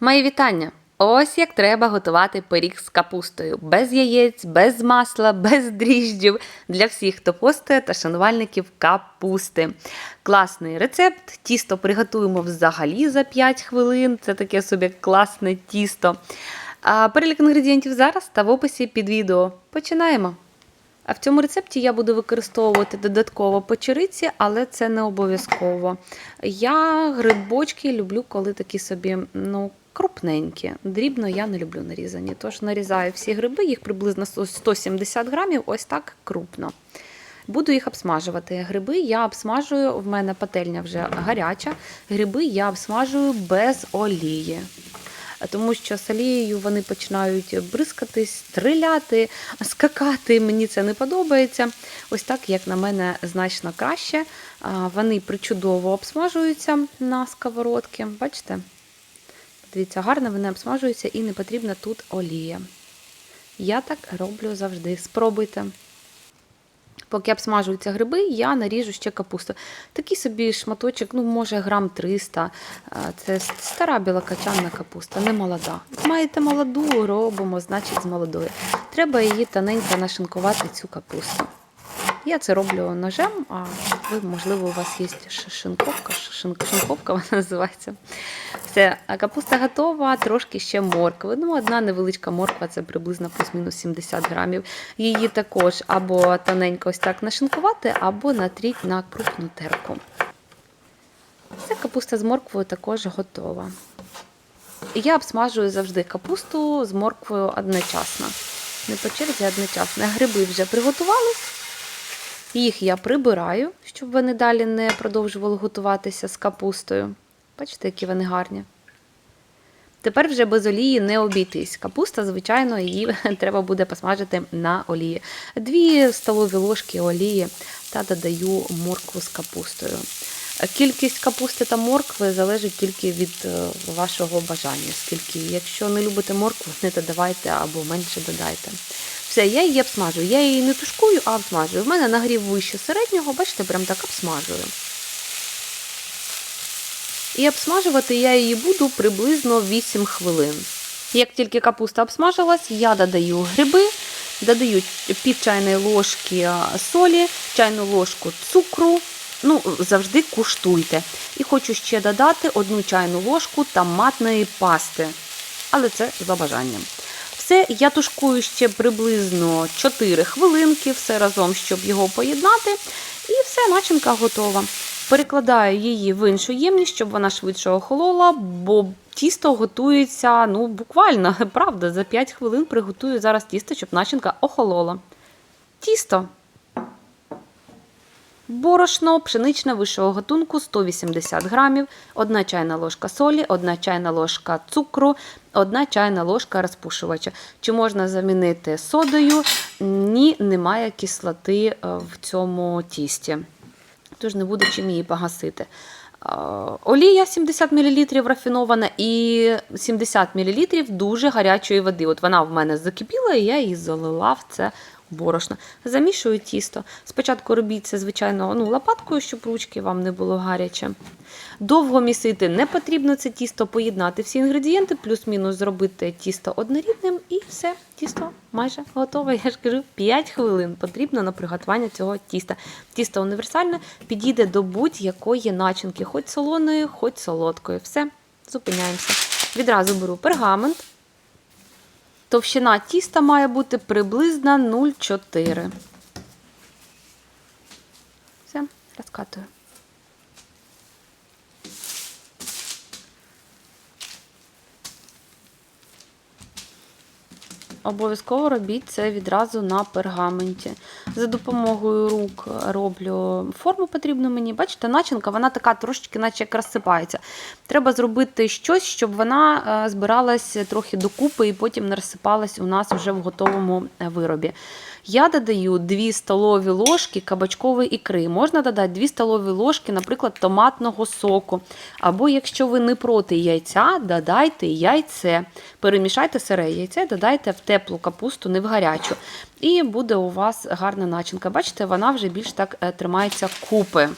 Мої вітання! Ось як треба готувати пиріг з капустою. Без яєць, без масла, без дріжджів для всіх, хто постує та шанувальників капусти. Класний рецепт. Тісто приготуємо взагалі за 5 хвилин. Це таке собі класне тісто. А перелік інгредієнтів зараз та в описі під відео. Починаємо. А в цьому рецепті я буду використовувати додатково печериці, але це не обов'язково. Я грибочки люблю, коли такі собі ну, крупненькі. Дрібно я не люблю нарізані. Тож нарізаю всі гриби, їх приблизно 170 грамів, ось так крупно. Буду їх обсмажувати. Гриби я обсмажую, в мене пательня вже гаряча. Гриби я обсмажую без олії. Тому що з олією вони починають бризкатись, стріляти, скакати. Мені це не подобається. Ось так, як на мене, значно краще. Вони причудово обсмажуються на сковородці. Бачите? Дивіться, гарно вони обсмажуються і не потрібна тут олія. Я так роблю завжди. Спробуйте. Поки обсмажуються гриби, я наріжу ще капусту. Такий собі шматочок, ну, може, грам 300. Це стара білокачанна капуста, не молода. Маєте молоду, робимо, значить, з молодої. Треба її тоненько нашинкувати, цю капусту. Я це роблю ножем, а ви, можливо, у вас є шинковка, шин- шинковка вона називається. Все, капуста готова, трошки ще моркви. Ну, одна невеличка морква, це приблизно плюс-мінус 70 грамів. Її також або тоненько ось так нашинкувати, або натріть на крупну терку. Все, капуста з морквою також готова. Я обсмажую завжди капусту з морквою одночасно. Не по черзі, одночасно. Гриби вже приготувались. Їх я прибираю, щоб вони далі не продовжували готуватися з капустою. Бачите, які вони гарні. Тепер вже без олії не обійтись. Капуста, звичайно, її треба буде посмажити на олії. Дві столові ложки олії та додаю моркву з капустою. Кількість капусти та моркви залежить тільки від е, вашого бажання. Скільки, якщо не любите моркву, не додавайте або менше додайте. Все, я її обсмажую. Я її не тушкую, а обсмажую. В мене нагрів вище середнього, бачите, прям так обсмажую. І обсмажувати я її буду приблизно 8 хвилин. Як тільки капуста обсмажилась, я додаю гриби, додаю пів чайної ложки солі, чайну ложку цукру. Ну, завжди куштуйте. І хочу ще додати одну чайну ложку томатної пасти. Але це за бажанням. Все, я тушкую ще приблизно 4 хвилинки, все разом, щоб його поєднати. І все, начинка готова. Перекладаю її в іншу ємність, щоб вона швидше охолола, бо тісто готується ну, буквально, правда, за 5 хвилин приготую зараз тісто, щоб начинка охолола. Тісто. Борошно пшеничне вищого готунку 180 грамів, 1 чайна ложка солі, 1 чайна ложка цукру, 1 чайна ложка розпушувача. Чи можна замінити содою? Ні, немає кислоти е, в цьому тісті. Тож не буде чим її погасити. Олія 70 мл рафінована і 70 мл дуже гарячої води. От вона в мене закипіла, і я її залила в це борошно. Замішую тісто. Спочатку робіть це, звичайно, ну, лопаткою, щоб ручки вам не було гаряче. Довго місити не потрібно це тісто поєднати всі інгредієнти, плюс-мінус зробити тісто однорідним, і все, тісто майже готове. Я ж кажу, 5 хвилин потрібно на приготування цього тіста. Тісто універсальне, підійде до будь-якої начинки, хоч солоної, хоч солодкої. Все, зупиняємося. Відразу беру пергамент. Товщина тіста має бути приблизно 0,4. Все, розкатую. Обов'язково робіть це відразу на пергаменті. За допомогою рук роблю форму потрібну мені. Бачите, начинка, вона така трошечки, наче як розсипається. Треба зробити щось, щоб вона е, збиралась трохи докупи і потім не розсипалась у нас вже в готовому е, виробі. Я додаю 2 столові ложки кабачкової ікри. Можна додати 2 столові ложки, наприклад, томатного соку. Або, якщо ви не проти яйця, додайте яйце. Перемішайте сире яйце, додайте в теплу капусту, не в гарячу. І буде у вас гарна начинка. Бачите, вона вже більш так е, тримається купи.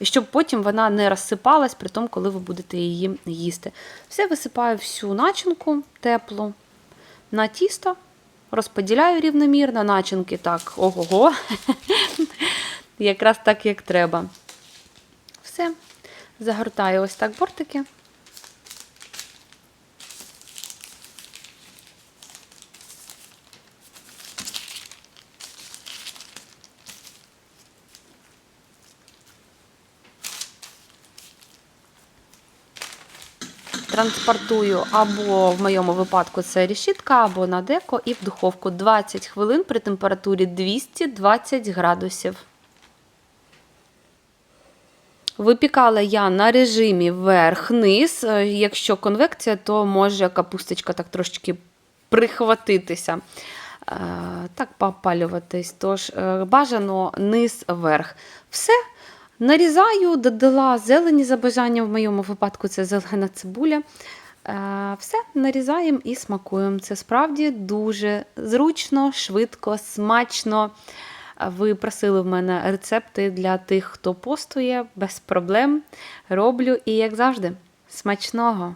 і щоб потім вона не розсипалась при тому, коли ви будете її їсти. Все висипаю всю начинку теплу на тісто, розподіляю рівномірно, начинки так, ого-го, якраз так, як треба. Все, загортаю ось так бортики. Транспортую або в моєму випадку це рішітка, або на деко, і в духовку 20 хвилин при температурі 220 градусів. Випікала я на режимі верх-низ. Е, Якщо конвекція, то може капусточка так трошечки прихватитися, е, так попалюватись. Тож е, бажано низ-верх. Все. Нарізаю, додала зелені за бажанням, в моєму випадку це зелена цибуля. Е, Все, нарізаємо і смакуємо. Це справді дуже зручно, швидко, смачно. Ви просили в мене рецепти для тих, хто постує, без проблем. Роблю і, як завжди, смачного!